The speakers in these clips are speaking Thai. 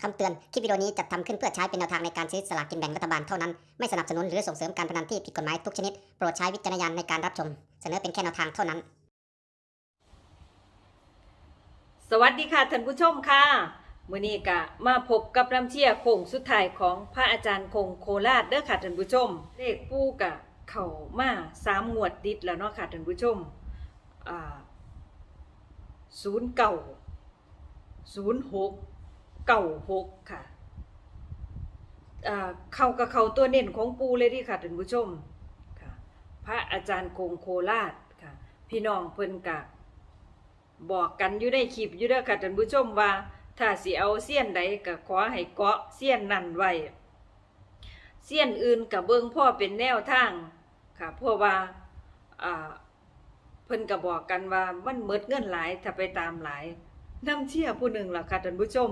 คำเตือน คลิปวิดีโอนี้จัดทำขึ้นเพื่อใช้เป็นแนวทางในการซื้อสลากกินแบ่งรัฐบาลเท่านั้น ไม่สนับสนุนหรือส่งเสริมการพนันที่ผิดกฎหมายทุกชนิด โปรดใช้วิจารณญาณในการรับชม เสนอเป็นแค่แนวทางเท่านั้น สวัสดีค่ะท่านผู้ชมค่ะมื้อนี้ก็มาพบกับน้ำเชี่ยโค้งสุดท้ายของพระอาจารย์คงโคราชเด้อค่ะท่านผู้ชม เลขปูกะเข้ามาสามงวดติดแล้วเนาะค่ะท่านผู้ชมอ่าศูนย์เก่าศูนย์หก เก่าหกค่ะเข้ากับเขาตัวเน้นของปูเลยที่ค่ะท่านผู้ชมค่ะ พระอาจารย์คงโคราชค่ะ พี่น้องเพิ่นกะบอกกันอยู่ในคลิปอยู่เด้อค่ะท่านผู้ชมว่า ถ้าสิเอาเสี้ยนใดก็ขอให้เกาะเสี้ยนนั่นไว้เสี้ยนอื่นก็เบิ่งพ่อเป็นแนวทางค่ะเพราะว่าเพิ่นก็บอกกันว่ามันหมดเงินหลายถ้าไปตามหลายน้ำเชี่ยผู้หนึ่งล่ะค่ะท่านผู้ชม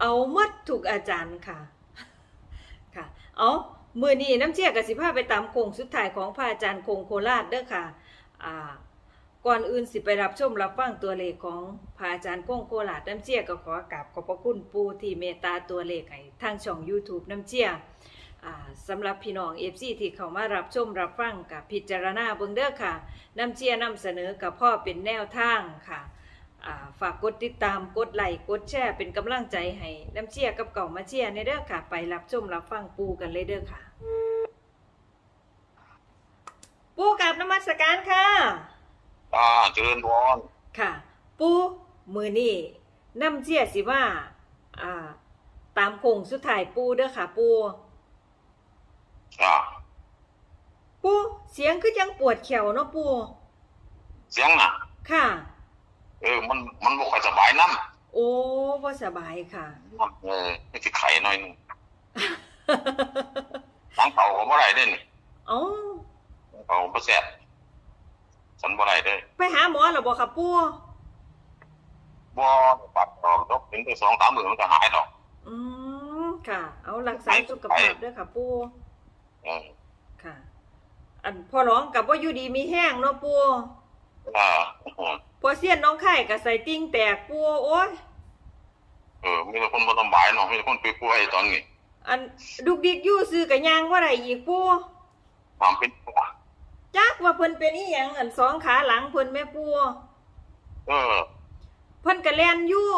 เอาหมดทุกอาจารย์ค่ะ ค่ะ เอามื้อนี้น้ำเชี่ยก็สิพาไปตามโคงสุดท้ายของพระอาจารย์คงโคราชเด้อค่ะ อ่า ก่อนอื่นสิไปรับชมรับฟังตัวเลขของพระอาจารย์ก้องโคลาดน้ำเจียก็ขอกราบขอบพระคุณปูที่เมตตาตัวเลขให้ทางช่อง YouTube น้ำเจียอ่าสำหรับพี่น้อง FC ที่เข้ามารับชมรับฟังกับพิจารณาเบิ่งเด้อค่ะ น้ำเจียนำเสนอกับพ่อเป็นแนวทางค่ะ ฝากกดติดตามกดไลค์กดแชร์เป็นกำลังใจให้น้ำเจียกับเก่ามาเจียในเด้อค่ะ ไปรับชมรับฟังปูกันเลยเด้อค่ะ ปูกับนมัสการค่ะอ่าเจริญพรค่ะ ปูมือนี่น้ำเจียสิว่าอ่า ตามโคงสุดท้ายปูเด้อค่ะ ปูอ่าปูเสียงคือจังปวดแขวเนาะปูเสียงน่ะ ค่ะ เออ มันมันบ่ค่อยสบายน้โอ้บ่สบายค่ะำเออไม่สิไข่หน่อยหนึงทั้งเป่าก็บ่ได้เด้นี่เอ้าเป่าบ่แซ่บฉันบ่ได้เด้ไปหาหมอแล้วบ่ค่ะปูบ่ปัดดอกดอกเป็นไปสองสามมื้อมันก็หายดอก อืมค่ะ เอารักษาสุขภาพเด้อค่ะปูเออค่ะ อันพ่อร้องกับว่าอยู่ดีมีแห้งเนาะปู อ่าพอเสียนน้องไข่กับใส่ติ่งแตกปูโอ้ยเออมีแต่คนบ่สำบายเนาะมีแต่คนป่วยๆตอนนี้ อันดุกดิกอยู่ซื้อกับยางว่าไรอีกปูความเป็นตัวจักว่าเพิ่นเป็นอีหยังอันสองขาหลังเพิ่นแม่ปูเออเพิ่นก็แล่นอยู่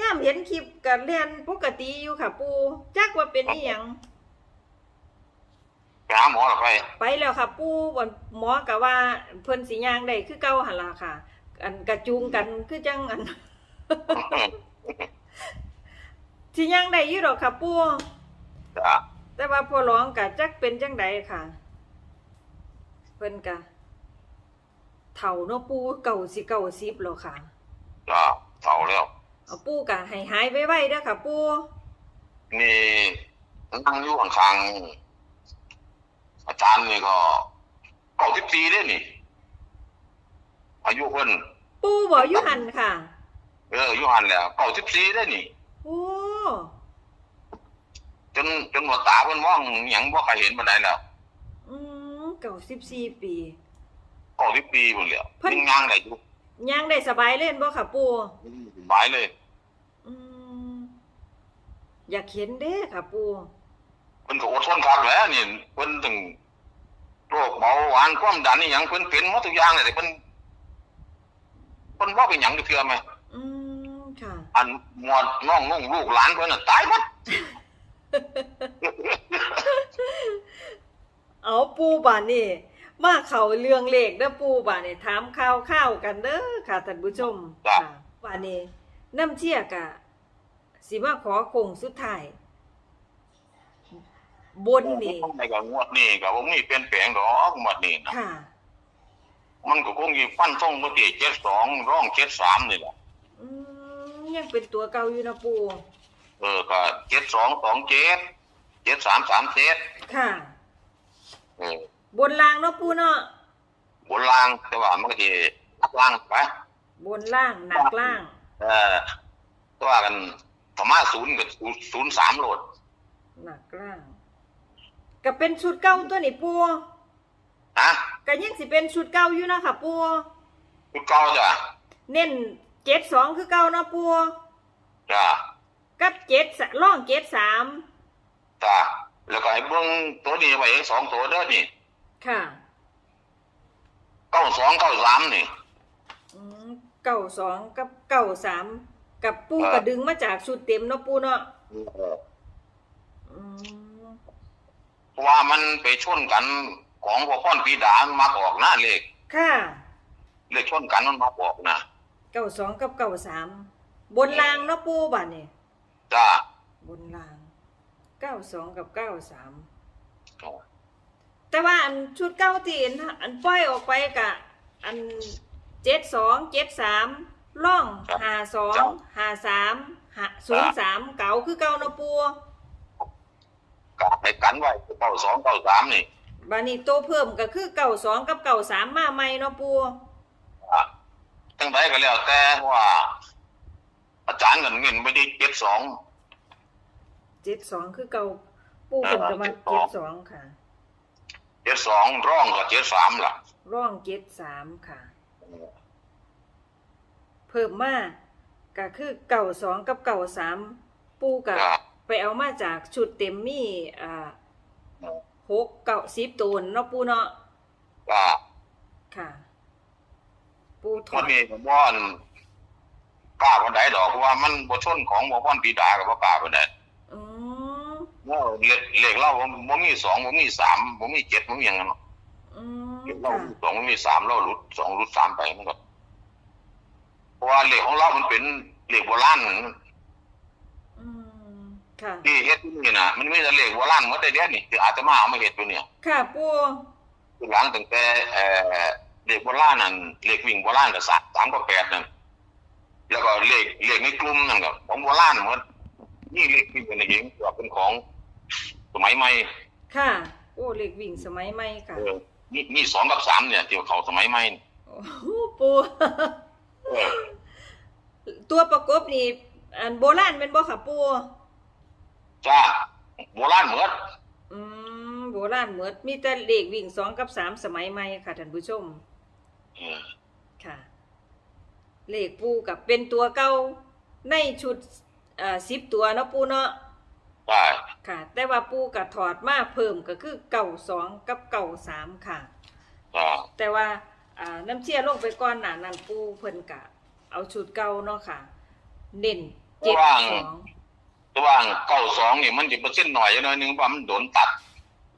ย่ามเห็นคลิปก็แล่นปกติอยู่ค่ะปูจักว่าเป็นอีหยัง ไปหาหมอแล้วไป ไปแล้วค่ะ ปูวันหมอก็ว่าเพิ่นสิย่างได้คือเก่าหั่นล่ะค่ะ อันกระจุงกันคือจังอันสิย่างได้อยู่ดอกค่ะ ปูจ้าแต่ว่าพอร้องก็จักเป็นจังใดค่ะ เพิ่นก็เฒ่าเนาะปูเก่าสิเก่าสิบแล้วค่ะจ้าเฒ่าแล้วเอาปูกะให้หายไวๆเด้อค่ะ ปูนี่นั่งอยู่ข้างๆ อาจารย์นี่ก็เก้าสิบสี่เด้นี่ อายุเพิ่นปูบอกอยู่หันค่ะ เอออยู่หันแหล้วเก้าสิบสี่ได้นี่โอ้จนจนว่าตาเพิ่นมองหยังบ่เคยเห็นปานใดแล้วอืมเก่าสิบสี่ปีเก้าสิบปีพุ่นแหล้วเพิ่นยังย่างได้อยู่ยังได้สบายเล่นบ่ค่ะปูสบายเลย อืมอยากเห็นเด้ค่ะปูเพิ่นก็อดทนครับแหล้วนี่เพิ่นถึงโรคเบาหวานความดันนี่หยังเพิ่นเป็นหมดทุกอย่างเลยแต่เพิ่นเพิ่นบ่เป็นหยังจักเทื่อไหมอืมค่ะ อันหมวดน้องนุ่งลูกหลานเพิ่นน่ะตายหมดเอาปูบานนี่มาเข้าเรื่องเลขเด้อปูบานนี่ถามข่าวข้าวๆกันเด้อค่ะท่านผู้ชมค่ะบานนี้น้ำเชี่ยกะสิมาขอคงสุดท้าย บนนี่ ในก็งวดนี้ก็บ่มีเปลี่ยนแปลงดอกงวดนี้นะค่ะ มันก็คงสิฟันธงบ่ที่72ร่อง73นี่แหละอืมยังเป็นตัวเก่าอยู่นะปูเออก็เจ็ดสองสองเจ็ดเจ็ดสามสามเจ็ดค่ะ เออบนล่างเนาะปูเนาะบนล่างแต่ว่ามันก็จะลักล่างไปบนล่างหนักล่าง เออตัวกันธรรมะศูนย์กับศูนย์สามโหลดหนักล่าง ก็เป็นชุดเก่าตัวนี่ปูฮะก็ยังสิเป็นชุดเก่าอยู่นะค่ะปูคุณเก้าจ้ะเน้นเจ็ดสองคือเก่าเนาะปูจ้ะกับเจ็ดร่องเจ็ดสามจ้าแล้วก็ให้เบิ่งตัวนี้ไว้สองตัวเด้อนี่ ค่ะเก้าสองเก้าสามนี่อืมเก้าสองกับเก้าสามกับปูเออกระดึงมาจากชุดเต็มเนาะปูเนาะอืมเพราะ ว่ามันไปชนกันของพวกพ่อนปีดามันมาออกหน้าเลขค่ะเลขชนกันมันมาออกนะเก้าสองกับเก้าสามบนรางเนาะปูบัดนี่จ้าบนรางเก้าสองกับเก้าสามแต่ว่าอันชุดเก้าที่อันอันปล่อยออกไปกะ อันเจ็ดสองเจ็ดสามล่องหาสองหาสามหาศูนย์สามเก่าคือเก้าเนาะปู กะให้กันไว้เก้าสองเก้าสามนี่บานี้โตวเพิ่มก็คือเก่าสองกับเก่าสามมาใหม่เนาะปูอะตั้งแต่ก็แล้วแต่ว่า อาจารย์เงินเงินไม่ได้เจ็ดสองเจ็ดสองคือเก่าปูเพิ่นก็มาเออเจ็ดสองค่ะเจ็ดสองร่องกับเจ็ดสามล่ะ ร่องเจ็ดสามค่ะ เพิ่มมาก็คือเก่าสองกับเก่าสามปูกับจ้า ไปเอามาจากชุดเต็มมีอ่าหกเก่าสิบตัวเนาะปูเนาะจ้าค่ะ ปูถอมันดมีผมว่าอันกล้าวันใดดอกเพราะว่ามันบ่ชนของบ่พ่อนปีดากับบ่กล้าวันใดอืมว่าเลขเลขเราบ่มีสองบ่มีสามบ่มีเจ็ดบ่มีหยังกันเนาะอืมเลขเราค่ะมีสองบ่มีสามเราหลุดสองหลุดสามไปมันก็เพราะว่าเลขของเรามันเป็นเลขโบราณอืม ค่ะ ที่เฮ็ดอยู่นี่น่ะมันมีแต่เลขโบราณหมดแต่เดี๋ยวนี้ที่อาตมาเอามาเฮ็ดอยู่เนี่ยค่ะปูคือหลังตั้งแต่เอ่อเลขโบราณนั่นเลขวิ่งโบราณก็สามสามก็แปดนั่นแล้วก็เลขเลขในกลุ่มนั่นก็ของโบราณหมดนี่เลขวิ่งกันเองว่าเป็นของสมัยใหม่ค่ะ โอ้เล็กวิ่งสมัยใหม่ค่ะเออนี่นี่สองกับสามเนี่ยที่เขาสมัยใหม่นี่โอ้โหปูเออตัวประกบนี่อันโบราณเป็นบ่ค่ะปู จ้าโบราณหมดอืมโบราณเหมือดมีแต่เลขวิ่งสองกับสามสมัยใหม่ค่ะท่านผู้ชมเออค่ะ เลขปูกับเป็นตัวเก่าในชุดเอ่อสิบตัวเนาะปูเนาะ ใช่ค่ะ แต่ว่าปูกับถอดมาเพิ่มก็คือเก่าสองกับเก่าสามค่ะจ้าแต่ว่าอ่าน้ำเชี่ยลงไปก่อนหนานั้นปูเพิ่นกะ เอาชุดเก่าเนาะค่ะ เด่นเจ็ดสอง ระหว่างเก้าสองนี่มันจะเปอร์เซ็นต์หน่อยหน่อยนึงว่ามันโดนตัด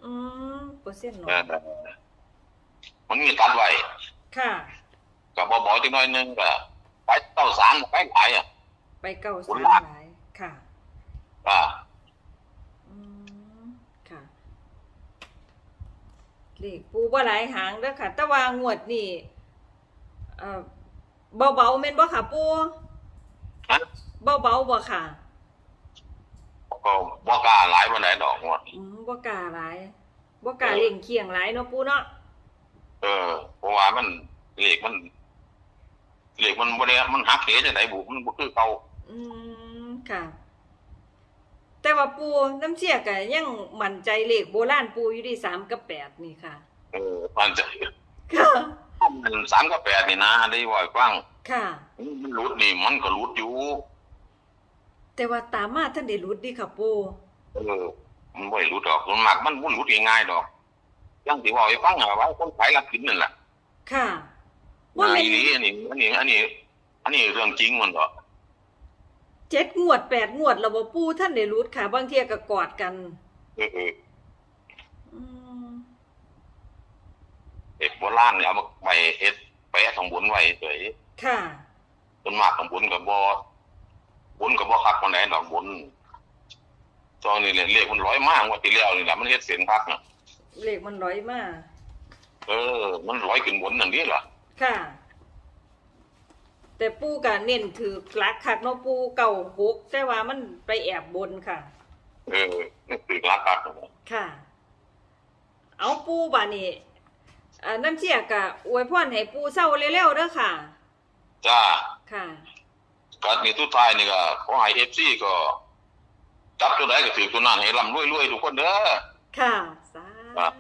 อืมเปอร์เซ็นต์น้อเอยอมันมีตัดไว้ค่ะกับบบอกจังหน่อยนึงก็ไปเก้าสามไปหลายอะ ไปเก่าโบสามราณหลายค่ะอ่าอืมค่ะเลขปูบ่หลายหางเด้อค่ะ แต่ว่างวดนี่เอ่อเบาๆแม่นบ่ค่ะปูฮะเบาๆบ่ค่ะ ก็บ่กล้าหลายวันไหนดอกงวดอืมบ่กล้าหลายบ่กล้าเล่งเคียงหลายเนาะปูเนาะเออเพราะว่ามันเหล็กมันเหล็กมันบ่ได้มันหักเหจังไดบุมันบ่คือเก่าอืมค่ะ แต่ว่าปูน้ำเชี่ยก็ยังมั่นใจเลขโบราณปูอยู่ที่สามกับแปดนี่ค่ะ เออมันจะค่ะ มันสามกับแปดนี่นะได้ว่าให้ฟังค่ะ มันหลุดนี่มันก็หลุดอยู่ แต่ว่าตามมาท่านได้รุดดีค่ะปูเออมันบ่ได้หลุดดอกส่วนมากมันบ่หลุดง่ายๆดอกอย่างที่ว่าให้ฟังอะว่าคนขายลักกินนั่นแหละค่ะว่าว่าไอ้เป็นนี่อันนี้อันนี้ อันนี้ อันนี้เรื่องจริงมันก็เจ็ดงวดแปดงวดแล้วบ่ปูท่านได้รุดค่ะ บางเทียก็กอดกันเออเอออืมเด็กโบราณเนี่ยเอามาไปเฮ็ดแปะข้างบนไว้เฉยค่ะส่วนมากข้างบนก็บ่บ นก็บ่คักปานใดดอกบนตอนนี้เนี่ยเลขมันร้อยมากงว่าที่แล้วนี่ล่ะมันเฮ็ดเสียงคักน่ะเลขมันร้อยมาเออ มันร้อยขึ้นบนนั่นนี่ล่ะค่ะ แต่ปูก็เน้นถือหลักคักเนาะปูเก่าหกแต่ว่ามันไปแอบบนค่ะ เออนี่คือราคาของมันค่ะ เอาปูบ่านี่อ่าน้ำเชี่ยกะอวยพรให้ปูเศร้าเร็วๆเด้อค่ะ จ้า ค่ะ ก็นี่ทุกท้ายนี่ก็ขอให้ FC ก็ จับตัวใดก็ถือตัวนั้นให้ร่ำรวยๆทุกคนเด้อค่ะ สาครับ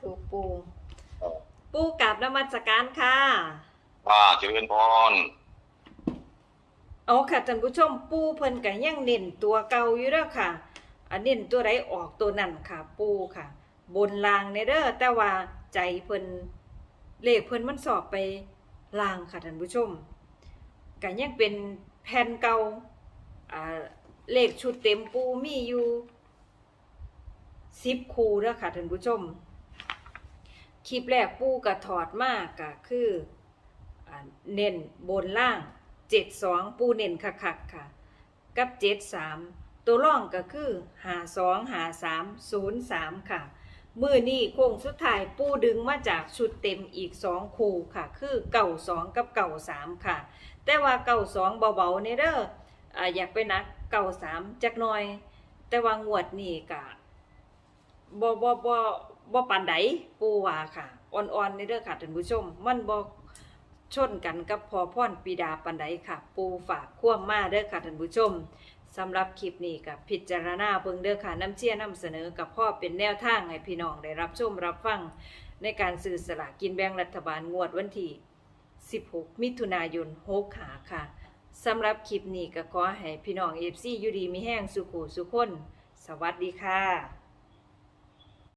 ธุปูปูกราบนมัสการค่ะอ่าเจริญพรเอาค่ะท่านผู้ชมปูเพิ่นก็ยังเน้นตัวเก่าอยู่เด้อค่ะ อันเน้นตัวใดออกตัวนั้นค่ะ ปูค่ะ บนลางในเด้อแต่ว่าใจเพิ่นเลขเพิ่นมันสอบไปลางค่ะท่านผู้ชมก็ยังเป็น แผ่นเก่าเลขชุดเต็มปูมีอยู่10คู่เด้อค่ะท่านผู้ชม คลิปแรกปูก็ถอดมากก็คืออเน้นบนล่าง72ปูเน้นคักๆค่ะ กับ73ตัวร่องก็คือ52 53 03ค่ะ มือนี้โค้งสุดท้ายปูดึงมาจากชุดเต็มอีก2คู่ค่ะ คือเก่า2กับเก่า3ค่ะ แต่ว่าเก่า2เบาๆในเด้ออยากไปนักเก่า3จักหน่อย แต่ว่างวดนี้ก็บ่บ่บ่บ่ปานใดปูว่าค่ะอ่อนๆในเด้อค่ะท่านผู้ชม มันบ่ชนกันกับพอพรปีดาปานใดค่ะ ปูฝากควมมาเด้อค่ะท่านผู้ชม สำหรับคลิปนี้กับพิจารณาเบิ่งเด้อค่ะน้ำเชี่ยนำเสนอกับพ่อเป็นแนวทางให้พี่น้องได้รับชมรับฟัง ในการซื้อสลากกินแบ่งรัฐบาลงวดวันที่ 16 มิถุนายน6หาค่ะสำหรับคลิปนี้ก็ขอให้พี่น้องเอฟซีอยู่ดีมีแห้งสุขุสุขคน สวัสดีค่ะ